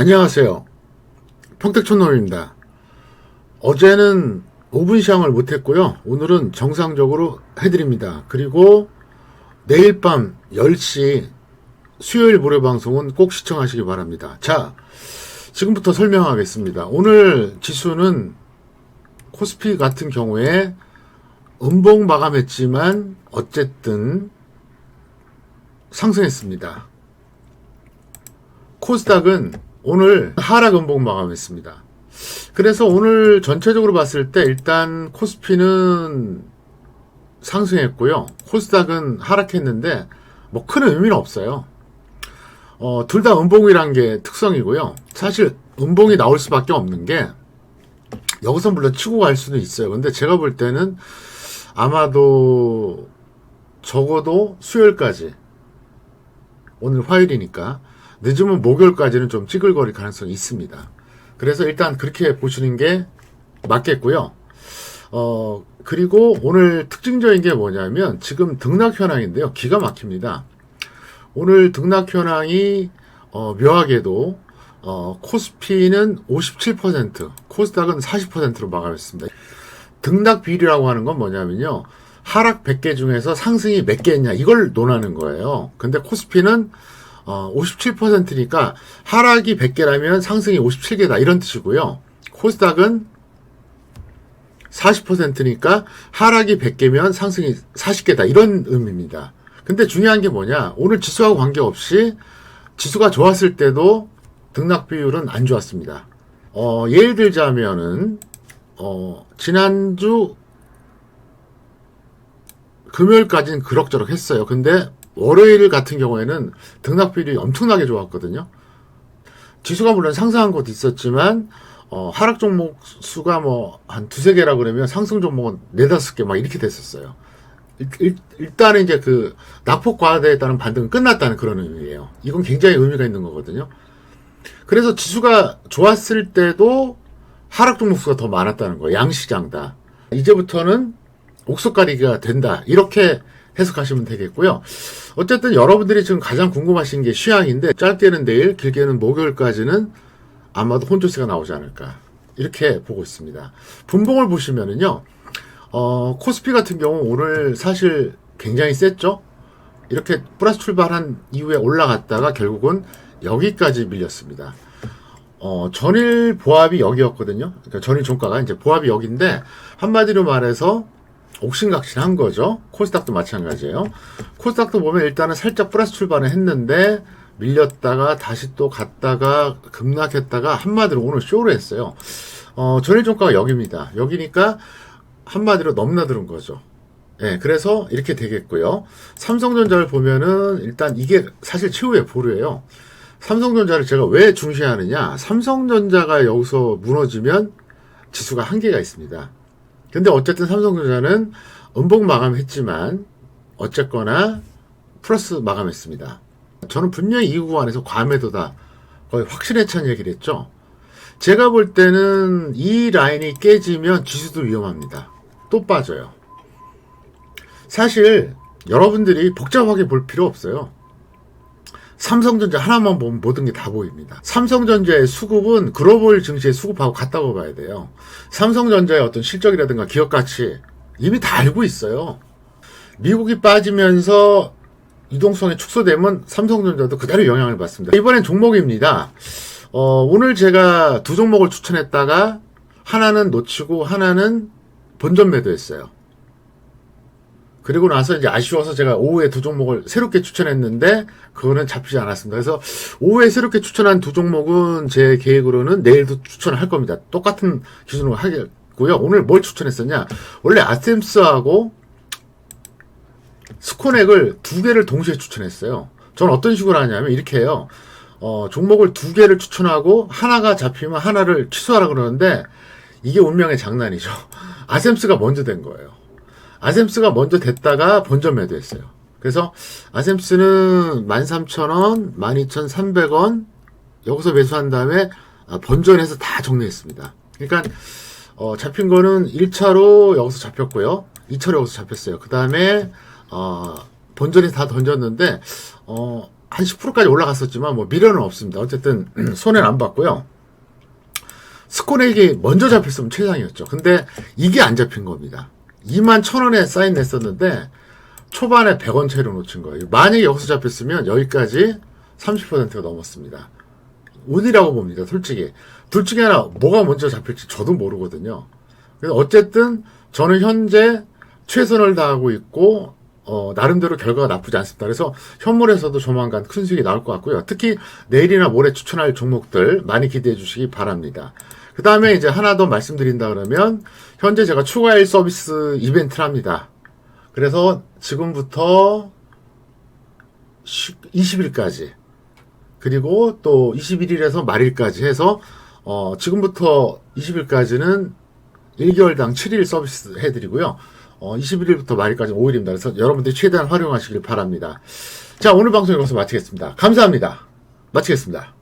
안녕하세요. 평택촌놈입니다. 어제는 5분 시황을 못했고요. 오늘은 정상적으로 해드립니다. 그리고 내일 밤 10시 수요일 무료 방송은 꼭 시청하시기 바랍니다. 자, 지금부터 설명하겠습니다. 오늘 지수는 코스피 같은 경우에 음봉 마감했지만 어쨌든 상승했습니다. 코스닥은 오늘 하락 음봉 마감했습니다. 그래서 오늘 전체적으로 봤을 때 일단 코스피는 상승했고요. 코스닥은 하락했는데 뭐 큰 의미는 없어요. 어, 둘 다 음봉이란 게 특성이고요. 사실 음봉이 나올 수밖에 없는 게 여기서 물론 치고 갈 수는 있어요. 근데 제가 볼 때는 아마도 적어도 수요일까지 오늘 화요일이니까 늦으면 목요일까지는 좀 찌글거릴 가능성이 있습니다. 그래서 일단 그렇게 보시는 게 맞겠고요. 어, 그리고 오늘 특징적인 게 뭐냐면 지금 등락 현황인데요. 기가 막힙니다. 오늘 등락 현황이 어, 묘하게도 어, 코스피는 57%, 코스닥은 40%로 마감했습니다. 등락 비율이라고 하는 건 뭐냐면요. 하락 100개 중에서 상승이 몇 개냐 이걸 논하는 거예요. 근데 코스피는 어, 57%니까 하락이 100개라면 상승이 57개다 이런 뜻이고요. 코스닥은 40%니까 하락이 100개면 상승이 40개다 이런 의미입니다. 근데 중요한 게 뭐냐? 오늘 지수하고 관계없이 지수가 좋았을 때도 등락 비율은 안 좋았습니다. 어, 예를 들자면은 어, 지난주 금요일까지는 그럭저럭 했어요. 근데 월요일 같은 경우에는 등락 비율이 엄청나게 좋았거든요. 지수가 물론 상승한 것도 있었지만 어, 하락 종목 수가 뭐 한 두세 개라 그러면 상승 종목은 네다섯 개 막 이렇게 됐었어요. 일, 단은 이제 그 낙폭 과대에 따른 반등은 끝났다는 그런 의미예요. 이건 굉장히 의미가 있는 거거든요. 그래서 지수가 좋았을 때도 하락 종목 수가 더 많았다는 거예요. 양시장다. 이제부터는 옥석가리기가 된다. 이렇게 해석하시면 되겠고요. 어쨌든 여러분들이 지금 가장 궁금하신 게 쉬양인데 짧게는 내일, 길게는 목요일까지는 아마도 혼조세가 나오지 않을까. 이렇게 보고 있습니다. 분봉을 보시면은요. 어, 코스피 같은 경우 오늘 사실 굉장히 셌죠? 이렇게 플러스 출발한 이후에 올라갔다가 결국은 여기까지 밀렸습니다. 어, 전일 보합이 여기였거든요. 그러니까 전일 종가가 이제 보합이 여기인데 한마디로 말해서 옥신각신한 거죠. 코스닥도 마찬가지예요. 코스닥도 보면 일단은 살짝 플러스 출발을 했는데 밀렸다가 다시 또 갔다가 급락했다가 한마디로 오늘 쇼를 했어요. 어, 전일 종가가 여기입니다. 여기니까 한마디로 넘나드는 거죠. 예, 그래서 이렇게 되겠고요. 삼성전자를 보면은 일단 이게 사실 최후의 보루예요. 삼성전자를 제가 왜 중시하느냐? 삼성전자가 여기서 무너지면 지수가 한계가 있습니다. 근데 어쨌든 삼성전자는 음봉 마감했지만 어쨌거나 플러스 마감했습니다. 저는 분명히 이 구간에서 과매도다 거의 확실해찬 얘기를 했죠. 제가 볼 때는 이 라인이 깨지면 지수도 위험합니다. 또 빠져요. 사실 여러분들이 복잡하게 볼 필요 없어요. 삼성전자 하나만 보면 모든 게 다 보입니다. 삼성전자의 수급은 글로벌 증시의 수급하고 같다고 봐야 돼요. 삼성전자의 어떤 실적이라든가 기업 가치 이미 다 알고 있어요. 미국이 빠지면서 유동성이 축소되면 삼성전자도 그대로 영향을 받습니다. 이번엔 종목입니다. 어, 오늘 제가 두 종목을 추천했다가 하나는 놓치고 하나는 본전 매도했어요. 그리고 나서 이제 아쉬워서 제가 오후에 두 종목을 새롭게 추천했는데 그거는 잡히지 않았습니다. 그래서 오후에 새롭게 추천한 두 종목은 제 계획으로는 내일도 추천을 할 겁니다. 똑같은 기준으로 하겠고요. 오늘 뭘 추천했었냐? 원래 아셈스하고 스코넥을 두 개를 동시에 추천했어요. 전 어떤 식으로 하냐면 이렇게 해요. 어, 종목을 두 개를 추천하고 하나가 잡히면 하나를 취소하라 그러는데 이게 운명의 장난이죠. 아셈스가 먼저 된 거예요. 아셈스가 먼저 됐다가 본전 매도했어요. 그래서 아셈스는 13,000원, 12,300원 여기서 매수한 다음에 아, 본전해서 다 정리했습니다. 그러니까 어, 잡힌 거는 1차로 여기서 잡혔고요. 2차로 여기서 잡혔어요. 그 다음에 어, 본전이 다 던졌는데 어, 한 10%까지 올라갔었지만 뭐 미련은 없습니다. 어쨌든 손해는 안 봤고요. 스코넥이 먼저 잡혔으면 최상이었죠. 근데 이게 안 잡힌 겁니다. 2만 1000원에 사인 냈었는데 초반에 100원 채로 놓친 거예요. 만약에 여기서 잡혔으면 여기까지 30%가 넘었습니다. 운이라고 봅니다. 솔직히. 둘 중에 하나 뭐가 먼저 잡힐지 저도 모르거든요. 그래서 어쨌든 저는 현재 최선을 다하고 있고 어, 나름대로 결과가 나쁘지 않습니다. 그래서 현물에서도 조만간 큰 수익이 나올 것 같고요. 특히 내일이나 모레 추천할 종목들 많이 기대해 주시기 바랍니다. 그 다음에 이제 하나 더 말씀드린다 그러면 현재 제가 추가일 서비스 이벤트를 합니다. 그래서 지금부터 20일까지 그리고 또 21일에서 말일까지 해서 어, 지금부터 20일까지는 1개월당 7일 서비스 해드리고요. 어, 21일부터 말일까지 5일입니다. 그래서 여러분들이 최대한 활용하시길 바랍니다. 자, 오늘 방송 여기서 마치겠습니다. 감사합니다. 마치겠습니다.